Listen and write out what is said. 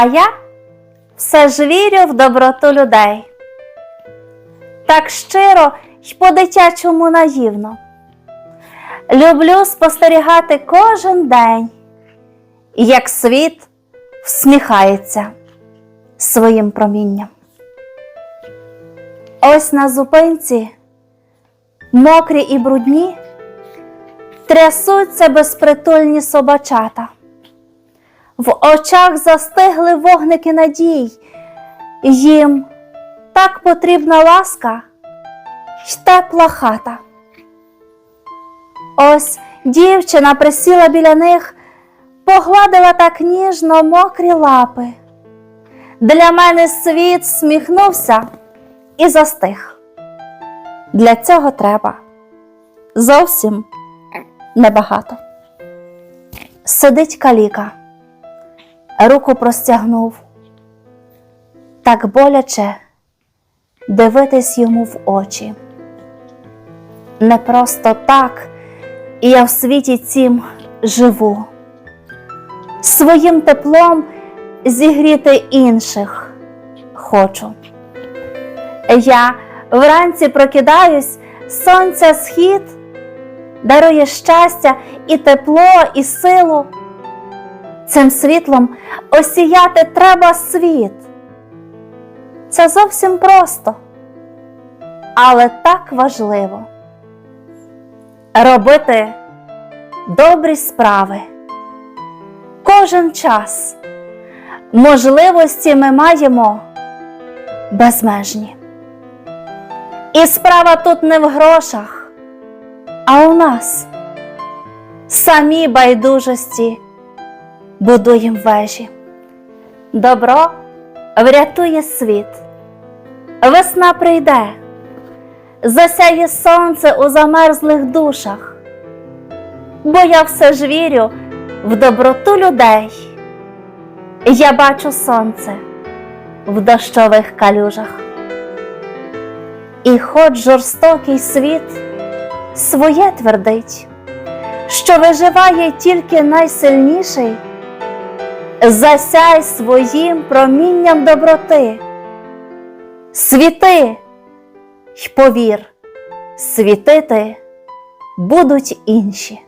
А я все ж вірю в доброту людей. Так щиро й по-дитячому наївно. Люблю спостерігати кожен день, як світ всміхається своїм промінням. Ось на зупинці, мокрі і брудні, трясуться безпритульні собачата. В очах застигли вогники надій, їм так потрібна ласка й тепла хата. Ось дівчина присіла біля них, погладила так ніжно мокрі лапи. Для мене світ сміхнувся і застиг. Для цього треба зовсім небагато. Сидить каліка, руку простягнув. Так боляче дивитись йому в очі. Не просто так я в світі цім живу, своїм теплом зігріти інших хочу. Я вранці прокидаюсь, сонця схід дарує щастя і тепло, і силу. Цим світлом осіяти треба світ. Це зовсім просто, але так важливо робити добрі справи. Кожен час можливості ми маємо безмежні. І справа тут не в грошах, а у нас самі байдужості будуємо вежі. Добро врятує світ, весна прийде, засяє сонце у замерзлих душах, бо я все ж вірю в доброту людей. Я бачу сонце в дощових калюжах. І хоч жорстокий світ своє твердить, що виживає тільки найсильніший, засяй своїм промінням доброти, світи й повір, світити будуть інші.